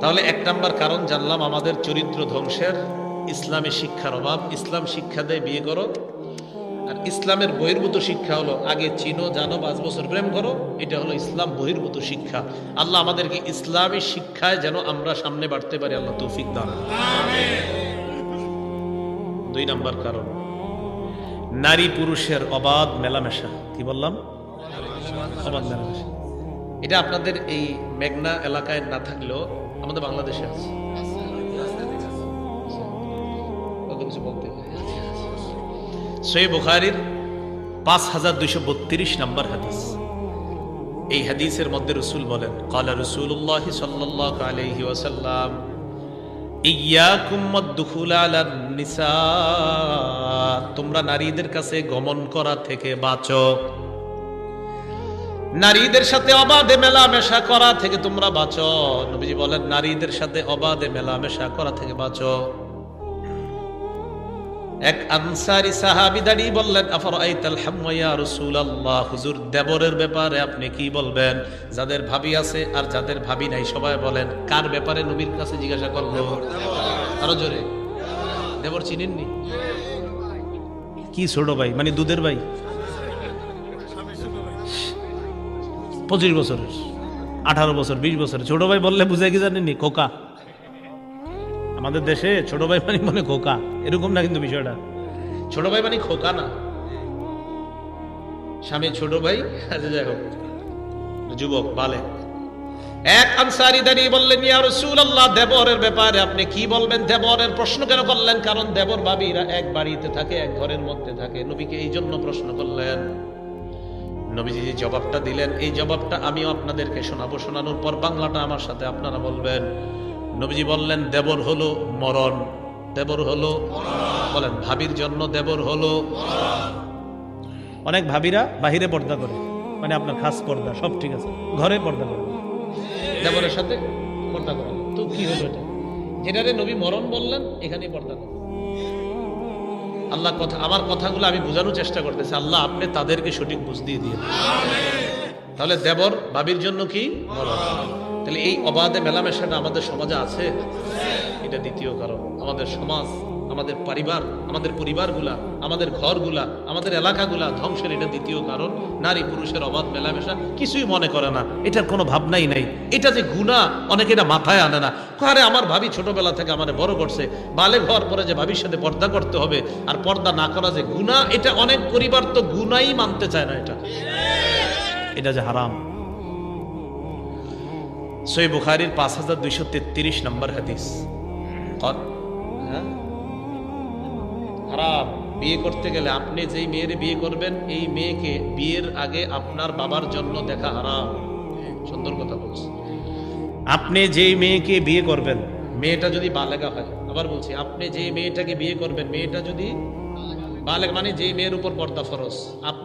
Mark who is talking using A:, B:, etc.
A: তাহলে এক নাম্বার কারণ জানলাম আমাদের চরিত্র ধ্বংসের, ইসলামী শিক্ষার অভাব। ইসলাম শিক্ষা দেয় বিয়ে করো। আর ইসলামের বহির্ভূত শিক্ষা হলো, আগে চিনো, জানো, পাঁচ বছর প্রেম করো, এটা হলো ইসলাম বহির্ভূত শিক্ষা। আল্লাহ আমাদেরকে ইসলামী শিক্ষায় যেন আমরা সামনে বাড়তে পারি, আল্লাহ তৌফিক দান। দুই নাম্বার কারণ, নারী পুরুষের অবাধ মেলামেশা। কি বললাম? অবাধ মেলামেশা। এটা আপনাদের এই মেঘনা এলাকায় না থাকলেও আমাদের বাংলাদেশে আছে। সই বুখারির পাঁচ হাজার দুইশো বত্রিশ নম্বর হাদিস। এই হাদিসের মধ্যে রসুল বলেন, কালা রসুল্লাহ সাল্লাহ আলহি ওয়াসাল্লাম তোমরা নারীদের কাছে গমন করা থেকে বাঁচো। নারীদের সাথে অবাধে মেলামেশা করা থেকে তোমরা বাঁচো। নবীজি বলেন, নারীদের সাথে অবাধে মেলামেশা করা থেকে বাঁচো। এক আনসারি সাহাবি দাঁড়িয়ে বললেন, আফরাইতাল হাম্মাইয়া রাসূলুল্লাহ? হুজুর, দেবরের ব্যাপারে আপনি কি বলবেন? যাদের ভাবি আছে আর যাদের ভাবি নাই, সবাই বলেন, কার ব্যাপারে নবীর কাছে জিজ্ঞাসা করল? আরও জোরে। দেবর চিনেননি? কি ছোট ভাই? মানে দুধের ভাই? পঁচিশ বছরের, আঠারো বছর, বিশ বছর ছোট ভাই বললে বুঝে কি জানেননি? খোকা। আমাদের দেশে ছোট ভাই মানে মনে খোকা। এরকম না কিন্তু বিষয়টা। ছোট ভাই মানে খোকা না। স্বামী ছোট ভাই যাই হোক, যুবক বালে এক আনসারি দাঁড়িয়ে বললেন, ইয়া রাসূলুল্লাহ, দেবরের ব্যাপারে আপনি কি বলবেন? দেবরের প্রশ্ন কেন করলেন? কারণ দেবর ভাবিরা এক বাড়িতে থাকে, এক ঘরের মধ্যে থাকে। নবীকে এই জন্য প্রশ্ন করলেন। নবীজি যে জবাবটা দিলেন, এই জবাবটা আমিও আপনাদেরকে শোনাবো। শোনানোর পর বাংলাটা আমার সাথে আপনারা বলবেন, নবীজি বললেন, দেবর হলো মরণ। দেবর হলো বলেন, ভাবির জন্য দেবর হলো অনেক ভাবিরা বাহিরে পর্দা করে মানে আপনার খাস পর্দা, সব ঠিক আছে, ঘরে পর্দা করে। দেবরের সাথে পর্দা করে। তো কি হলো এটা? যেটারে নবী মরণ বললেন, এখানেই পর্দা করে। আল্লাহ কথা, আমার কথাগুলো আমি বোঝানোর চেষ্টা করতেছি। আল্লাহ আপনি তাদেরকে সঠিক বুঝ দিয়ে দিয়ে তাহলে দেবর ভাবির জন্য কি? তাহলে এই অবাধে মেলামেশাটা আমাদের সমাজে আছে? এটা দ্বিতীয় কারণ। আমাদের সমাজ, আমাদের পরিবার, আমাদের পরিবারগুলা, আমাদের ঘরগুলা, আমাদের এলাকাগুলা ধ্বংসের এটা দ্বিতীয় কারণ। নারী পুরুষের অবাধ মেলামেশা কিছুই মনে করে না। এটার কোনো ভাবনাই নাই। এটা যে গুণা, অনেকে এটা মাথায় আনে না। আরে আমার ভাবি ছোটবেলা থেকে আমার বড় করছে। বালে ঘর পরে যে ভাবির সাথে পর্দা করতে হবে আর পর্দা না করা যে গুণা, এটা অনেক পরিবার তো গুণাই মানতে চায় না এটা। এটা যে হারাম। সই বুখারির পাঁচ হাজার দুইশো তেত্রিশ নম্বর হাদিস? হ্যাঁ? হারাম বিয়ে করতে গেলে আপনি যেই মেয়ের বিয়ে করবেন, এই মেয়েকে বিয়ের আগে আপনার বাবার জন্য দেখা হারাম। সুন্দর কথা বলছি। আপনি যেই মেয়েকে বিয়ে করবেন, মেয়েটা যদি বালেগা হয়, আবার বলছি, আপনি যেই মেয়েটাকে বিয়ে করবেন, মেয়েটা যদি বালেগ মানে যেই মেয়ের উপর পর্দা আপনি